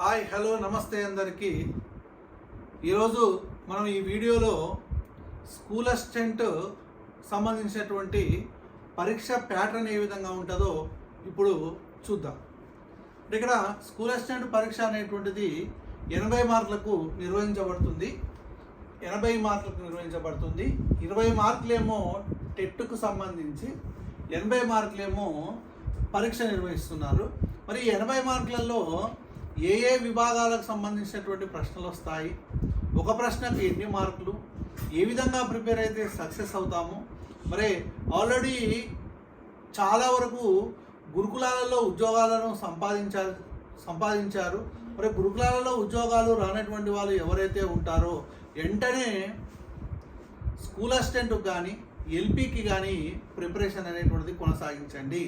Hi hello నమస్తే అందరికీ. ఈరోజు మనం ఈ వీడియోలో స్కూల్ అసిస్టెంట్ సంబంధించినటువంటి పరీక్ష ప్యాటర్న్ ఏ విధంగా ఉంటుందో ఇప్పుడు చూద్దాం. ఇక్కడ స్కూల్ అసిస్టెంట్ పరీక్ష అనేటువంటిది ఎనభై మార్కులకు నిర్వహించబడుతుంది. ఎనభై మార్కులకు నిర్వహించబడుతుంది. ఇరవై మార్కులేమో టెట్కు సంబంధించి ఎనభై మార్కులేమో పరీక్ష నిర్వహిస్తున్నారు. మరి ఎనభై మార్కులలో ఏ ఏ విభాగాలకు సంబంధించినటువంటి ప్రశ్నలు వస్తాయి ఒక ప్రశ్నకు ఎన్ని మార్కులు ఏ విధంగా ప్రిపేర్ అయితే సక్సెస్ అవుతాము మరి ఆల్రెడీ చాలా వరకు గురుకులాలలో ఉద్యోగాలను సంపాదించారు సంపాదించారు. మరి గురుకులాలలో ఉద్యోగాలు రానటువంటి వాళ్ళు ఎవరైతే ఉంటారో వెంటనే స్కూల్ అసిస్టెంట్కి కానీ ఎల్పీకి కానీ ప్రిపరేషన్ అనేటువంటిది కొనసాగించండి.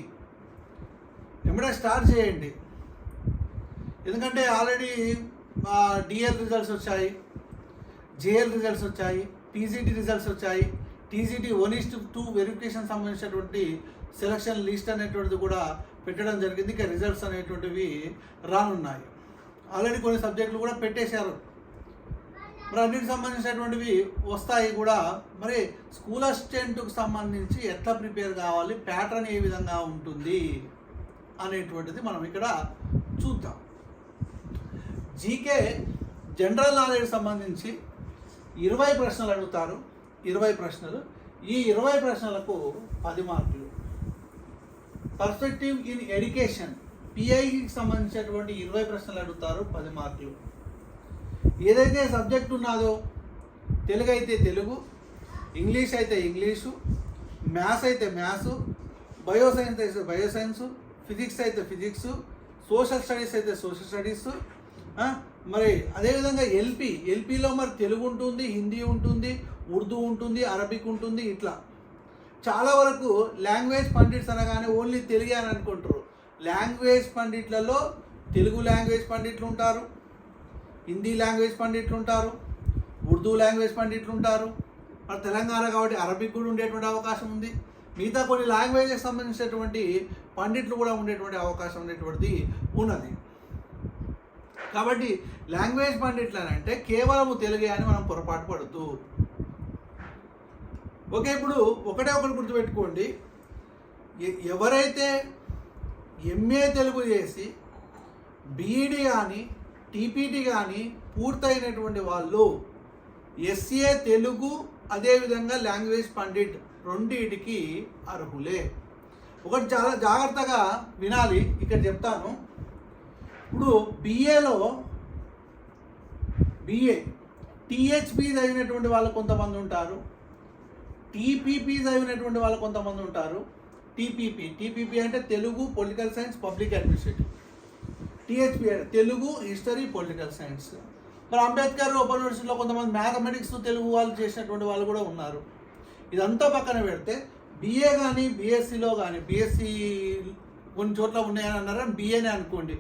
ఎమ్మడే స్టార్ట్ చేయండి. ఎందుకంటే ఆల్రెడీ డిఎల్ రిజల్ట్స్ వచ్చాయి జేఎల్ రిజల్ట్స్ వచ్చాయి టీజీటీ రిజల్ట్స్ వచ్చాయి. TGT one is to two verification సంబంధించినటువంటి సెలక్షన్ లిస్ట్ అనేటువంటిది కూడా పెట్టడం జరిగింది. ఇక రిజల్ట్స్ అనేటువంటివి రానున్నాయి. ఆల్రెడీ కొన్ని సబ్జెక్టులు కూడా పెట్టేశారు. మరి అన్నిటికి సంబంధించినటువంటివి వస్తాయి కూడా. మరి స్కూల్ అసిస్టెంట్కి సంబంధించి ఎట్లా ప్రిపేర్ కావాలి? ప్యాటర్న్ ఏ విధంగా ఉంటుంది? అనేటువంటిది మనం ఇక్కడ చూద్దాం. జీకే జనరల్ నాలెడ్జ్ సంబంధించి ఇరవై ప్రశ్నలు అడుగుతారు. ఇరవై ప్రశ్నలు. ఈ ఇరవై ప్రశ్నలకు పది మార్కులు. పర్స్పెక్టివ్ ఇన్ ఎడ్యుకేషన్ పిఐకి సంబంధించినటువంటి ఇరవై ప్రశ్నలు అడుగుతారు. పది మార్కులు. ఏదైతే సబ్జెక్ట్ ఉన్నదో తెలుగు అయితే తెలుగు ఇంగ్లీష్ అయితే ఇంగ్లీషు మ్యాథ్స్ అయితే మ్యాథ్స్ బయోసైన్స్ అయితే బయోసైన్స్ ఫిజిక్స్ అయితే ఫిజిక్స్ సోషల్ స్టడీస్ అయితే సోషల్ స్టడీస్ మరి అదేవిధంగా ఎల్పి ఎల్పిలో మరి తెలుగు ఉంటుంది హిందీ ఉంటుంది ఉర్దూ ఉంటుంది అరబిక్ ఉంటుంది ఇట్లా. చాలా వరకు లాంగ్వేజ్ పండిట్స్ అనగానే ఓన్లీ తెలుగే అని అనుకుంటారు. లాంగ్వేజ్ పండిట్లలో తెలుగు లాంగ్వేజ్ పండిట్లు ఉంటారు హిందీ లాంగ్వేజ్ పండిట్లు ఉంటారు ఉర్దూ లాంగ్వేజ్ పండిట్లు ఉంటారు. మరి తెలంగాణ కాబట్టి అరబిక్ కూడా ఉండేటువంటి అవకాశం ఉంది. మిగతా కొన్ని లాంగ్వేజ్కి సంబంధించినటువంటి పండిట్లు కూడా ఉండేటువంటి అవకాశం ఉండేటువంటిది ఉన్నది. కాబట్టి లాంగ్వేజ్ పండిట్లు అని అంటే కేవలము తెలుగే అని మనం పొరపాటు పడుతూ ఓకే ఇప్పుడు ఒకటే ఒకటి గుర్తుపెట్టుకోండి. ఎ- ఎవరైతే ఎంఏ తెలుగు చేసి బీఈడి కానీ టీపీటీ కానీ పూర్తయినటువంటి వాళ్ళు ఎస్ఏ తెలుగు అదేవిధంగా లాంగ్వేజ్ పండిట్ రెండింటికి అర్హులే. ఒకటి చాలా జాగ్రత్తగా వినాలి ఇక్కడ చెప్తాను. ఇప్పుడు బిఏలో బిఏ టీహెచ్పి చదివినటువంటి వాళ్ళు కొంతమంది ఉంటారు. టీపీపీ చదివినటువంటి వాళ్ళు కొంతమంది ఉంటారు. టీపీపీ టీపీపీ అంటే Telugu political science public administrative THP అంటే తెలుగు హిస్టరీ పొలిటికల్ సైన్స్ మరి అంబేద్కర్ ఓపెన్ యూనివర్సిటీలో కొంతమంది మ్యాథమెటిక్స్ తెలుగు వాళ్ళు చేసినటువంటి వాళ్ళు కూడా ఉన్నారు. ఇదంతా పక్కన పెడితే బీఏ కానీ బీఎస్సీలో కానీ బీఎస్సీ కొన్ని చోట్ల ఉన్నాయని అన్నారా? బీఏనే అనుకోండి.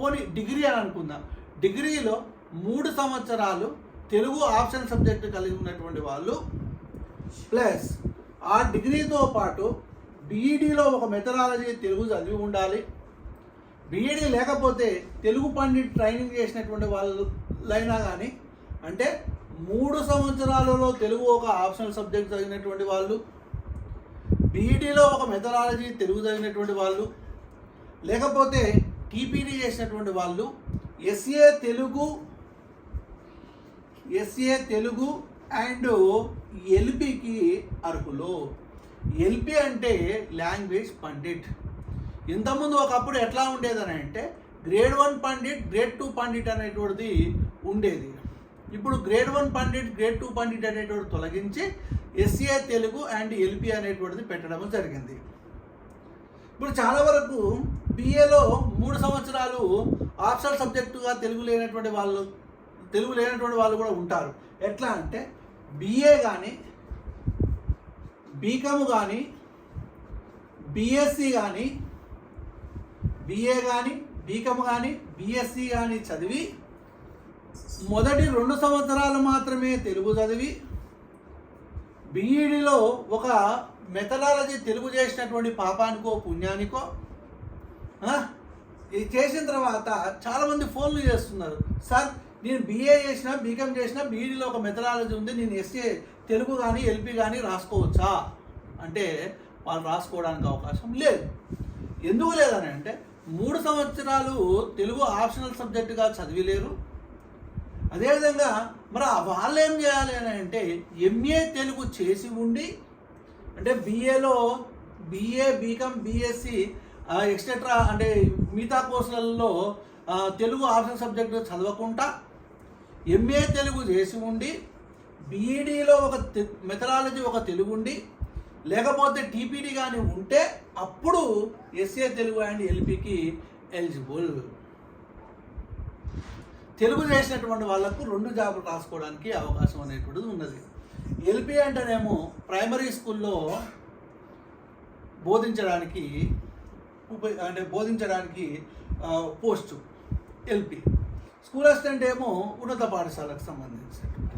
పోనీ డిగ్రీ అని అనుకుందాం. డిగ్రీలో మూడు సంవత్సరాలు తెలుగు ఆప్షన్ సబ్జెక్ట్ కలిగి ఉన్నటువంటి వాళ్ళు ప్లస్ ఆ డిగ్రీతో పాటు బీఈడీలో ఒక మెథడాలజీ తెలుగు చదివి ఉండాలి. బీఈడీ లేకపోతే తెలుగు పండిట్ ట్రైనింగ్ చేసినటువంటి వాళ్ళైనా కానీ అంటే మూడు సంవత్సరాలలో తెలుగు ఒక ఆప్షనల్ సబ్జెక్ట్ చదివినటువంటి వాళ్ళు బీఈడీలో ఒక మెథడాలజీ తెలుగు చదివినటువంటి వాళ్ళు లేకపోతే టీపీడీ చేసినటువంటి వాళ్ళు SA Telugu SA Telugu and ఎల్పికి అర్హులు. ఎల్పి అంటే లాంగ్వేజ్ పండిట్. ఇంతకుముందు ఒకప్పుడు ఎట్లా ఉండేదని అంటే grade one pandit grade two pandit అనేటువంటిది ఉండేది. ఇప్పుడు grade one pandit grade two pandit అనేటువంటి తొలగించి ఎస్ఏ తెలుగు అండ్ ఎల్పి అనేటువంటిది పెట్టడం జరిగింది. ఇప్పుడు చాలా వరకు బిఏలో మూడు సంవత్సరాలు ఆప్షనల్ సబ్జెక్టుగా తెలుగు లేనటువంటి వాళ్ళు తెలుగు లేనటువంటి వాళ్ళు కూడా ఉంటారు. ఎట్లా అంటే బిఏ కానీ బీకామ్ కానీ బిఎస్సి కానీ బిఏ కానీ బీకామ్ కానీ బిఎస్సి కానీ చదివి మొదటి రెండు సంవత్సరాలు మాత్రమే తెలుగు చదివి బీఈడిలో ఒక మెథడాలజీ తెలుగు చేసినటువంటి పాపానికో పుణ్యానికో ఇది చేసిన తర్వాత చాలామంది ఫోన్లు చేస్తున్నారు. సార్ నేను బీఏ చేసిన బీకామ్ చేసిన బీఈడీలో ఒక మెథడాలజీ ఉంది నేను ఎస్ఏ తెలుగు కానీ ఎల్పి కానీ రాసుకోవచ్చా? అంటే వాళ్ళు రాసుకోవడానికి అవకాశం లేదు. ఎందుకు లేదని అంటే మూడు సంవత్సరాలు తెలుగు ఆప్షనల్ సబ్జెక్టుగా చదివిలేరు. అదేవిధంగా మరి వాళ్ళు ఏం చేయాలి అని అంటే ఎంఏ తెలుగు చేసి ఉండి అంటే బీఏలో బీఏ బీకామ్ బీఎస్సీ ఎక్సెట్రా అంటే మిగతా కోర్సులలో తెలుగు ఆప్షన్ సబ్జెక్టు చదవకుండా ఎంఏ తెలుగు చేసి ఉండి బీఈడీలో ఒక మెథడాలజీ ఒక తెలుగు ఉండి లేకపోతే టీపీడీ కానీ ఉంటే అప్పుడు ఎస్ఏ తెలుగు అండ్ ఎల్పికి ఎలిజిబుల్ తెలుగు చేసినటువంటి వాళ్ళకు రెండు జాబులు రాసుకోవడానికి అవకాశం అనేటువంటిది ఉన్నది. ఎల్పి అంటేనేమో ప్రైమరీ స్కూల్లో బోధించడానికి ఉప- అంటే బోధించడానికి పోస్టు ఎల్పి. స్కూల్ అసిస్టెంట్ ఏమో ఉన్నత పాఠశాలకు సంబంధించినటువంటి.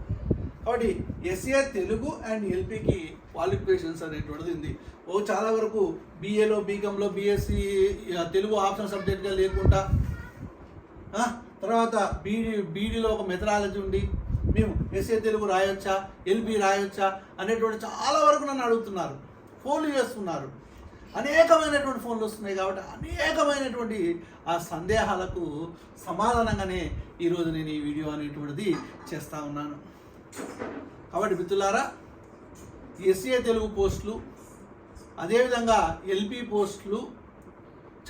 కాబట్టి ఎస్ఏ తెలుగు అండ్ ఎల్పికి క్వాలిఫికేషన్స్ అనేటువంటిది ఉంది. ఓ చాలా వరకు బీఏలో బీకాంలో బీఎస్సీ తెలుగు ఆప్షన్ సబ్జెక్ట్గా లేకుండా తర్వాత బీడీ బీడీలో ఒక మెథడాలజీ ఉండి మేము ఎస్ఏ తెలుగు రాయొచ్చా? ఎల్బి రాయొచ్చా? అనేటువంటి చాలా వరకు నన్ను అడుగుతున్నారు. ఫోన్లు చేస్తున్నారు. అనేకమైనటువంటి ఫోన్లు వస్తున్నాయి కాబట్టి అనేకమైనటువంటి ఆ సందేహాలకు సమాధానంగానే ఈరోజు నేను ఈ వీడియో అనేటువంటిది చేస్తూ ఉన్నాను. కాబట్టి మిత్రులారా ఎస్ఏ తెలుగు పోస్టులు అదేవిధంగా ఎల్పి పోస్టులు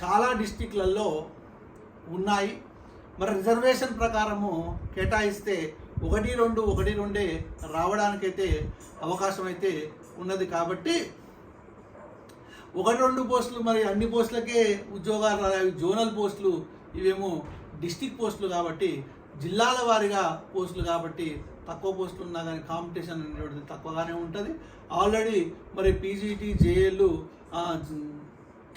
చాలా డిస్టిక్లలో ఉన్నాయి. మరి రిజర్వేషన్ ప్రకారము కేటాయిస్తే ఒకటి రెండు ఒకటి రెండే రావడానికైతే అవకాశం అయితే ఉన్నది కాబట్టి ఒకటి రెండు పోస్టులు మరి అన్ని పోస్టులకే ఉద్యోగాలు రావు జోనల్ పోస్టులు ఇవేమో డిస్టిక్ పోస్టులు కాబట్టి జిల్లాల వారీగా పోస్టులు కాబట్టి తక్కువ పోస్టులు ఉన్నా కానీ కాంపిటీషన్ అనేటువంటిది తక్కువగానే ఉంటుంది. ఆల్రెడీ మరి పీజీటీ జేఏలు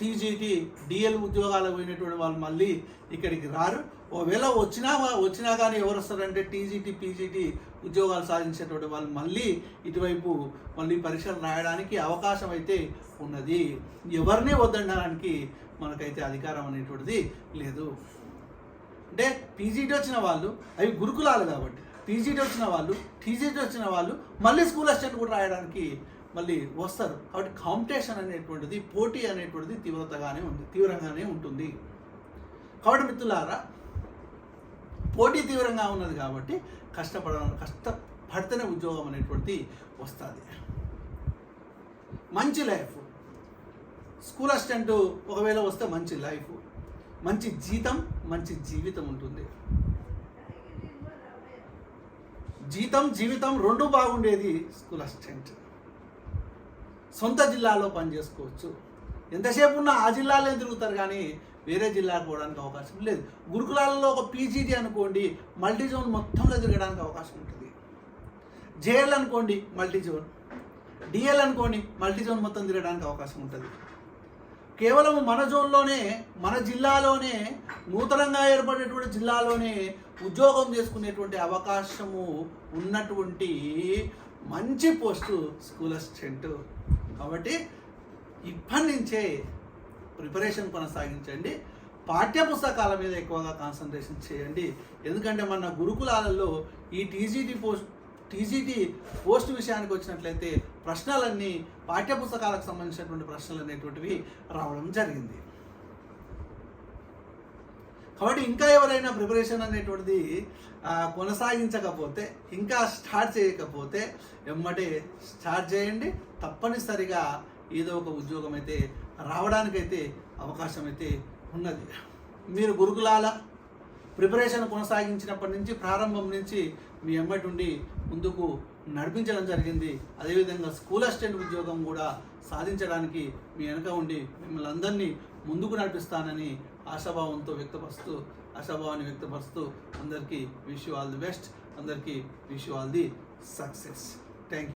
టీజీటీ డిఎల్ ఉద్యోగాలకు పోయినటువంటి వాళ్ళు మళ్ళీ ఇక్కడికి రారు. ఒకవేళ వచ్చినా వచ్చినా కానీ ఎవరు వస్తారంటే టీజీటీ పీజీటీ ఉద్యోగాలు సాధించేటువంటి వాళ్ళు మళ్ళీ ఇటువైపు మళ్ళీ పరీక్షలు రాయడానికి అవకాశం అయితే ఉన్నది. ఎవరిని వద్దనడానికి మనకైతే అధికారం అనేటువంటిది లేదు. అంటే పీజీటీ వచ్చిన వాళ్ళు అవి గురుకులాలు కాబట్టి పీజీటీ వచ్చిన వాళ్ళు టీజీటీ వచ్చిన వాళ్ళు మళ్ళీ స్కూల్ అసిస్టెంట్ కూడా రాయడానికి మళ్ళీ వస్తారు. కాబట్టి కాంపిటీషన్ అనేటువంటిది పోటీ అనేటువంటిది తీవ్రతగానే ఉంది తీవ్రంగానే ఉంటుంది. కాబట్టి మిత్రులారా పోటీ తీవ్రంగా ఉన్నది కాబట్టి కష్టపడ కష్టపడితేనే ఉద్యోగం అనేటువంటిది వస్తుంది. మంచి లైఫ్. స్కూల్ అసిస్టెంట్ ఒకవేళ వస్తే మంచి లైఫ్. మంచి జీతం మంచి జీవితం ఉంటుంది. జీతం జీవితం రెండు బాగుండేది స్కూల్ అసిస్టెంట్. సొంత జిల్లాలో పని చేసుకోవచ్చు ఎంతసేపు ఉన్నా ఆ జిల్లాలో తిరుగుతారు కానీ వేరే జిల్లాకు పోవడానికి అవకాశం లేదు. గురుకులాలలో ఒక పీజీటీ అనుకోండి మల్టీ జోన్ మొత్తంలో తిరగడానికి అవకాశం ఉంటుంది. జేఎల్ అనుకోండి మల్టీ జోన్ డిఎల్ అనుకోండి మల్టీ జోన్ మొత్తం తిరగడానికి అవకాశం ఉంటుంది. కేవలం మన జోన్లోనే మన జిల్లాలోనే నూతనంగా ఏర్పడినటువంటి జిల్లాలోనే ఉద్యోగం చేసుకునేటువంటి అవకాశము ఉన్నటువంటి మంచి పోస్టు స్కూల్ అసిస్టెంట్. కాబట్టి ఇప్పటి నుంచే ప్రిపరేషన్ కొనసాగించండి. పాఠ్య పుస్తకాల మీద ఎక్కువగా కాన్సన్ట్రేషన్ చేయండి. ఎందుకంటే మన గురుకులాలలో ఈ టీజీటీ పోస్ట్ టీజీటీ పోస్ట్ విషయానికి వచ్చినట్లయితే ప్రశ్నలన్నీ పాఠ్య పుస్తకాలకు సంబంధించినటువంటి ప్రశ్నలు అనేటువంటివి రావడం జరిగింది. కాబట్టి ఇంకా ఎవరైనా ప్రిపరేషన్ అనేటువంటిది కొనసాగించకపోతే ఇంకా స్టార్ట్ చేయకపోతే ఎమ్మటే స్టార్ట్ చేయండి. తప్పనిసరిగా ఏదో ఒక ఉద్యోగం అయితే రావడానికైతే అవకాశం అయితే ఉన్నది. మీరు గురుకులాల ప్రిపరేషన్ కొనసాగించినప్పటి నుంచి ప్రారంభం నుంచి మీ ఎమ్మటి ఉండి ముందుకు నడిపించడం జరిగింది. అదేవిధంగా స్కూల్ అసిస్టెంట్ ఉద్యోగం కూడా సాధించడానికి మీ వెనక ఉండి మిమ్మల్ని అందరినీ ముందుకు నడిపిస్తానని ఆశాభావంతో వ్యక్తపరుస్తూ ఆశాభావాన్ని వ్యక్తపరుస్తూ అందరికీ విష్ ఆల్ ది బెస్ట్. అందరికీ wish all the success. Thank you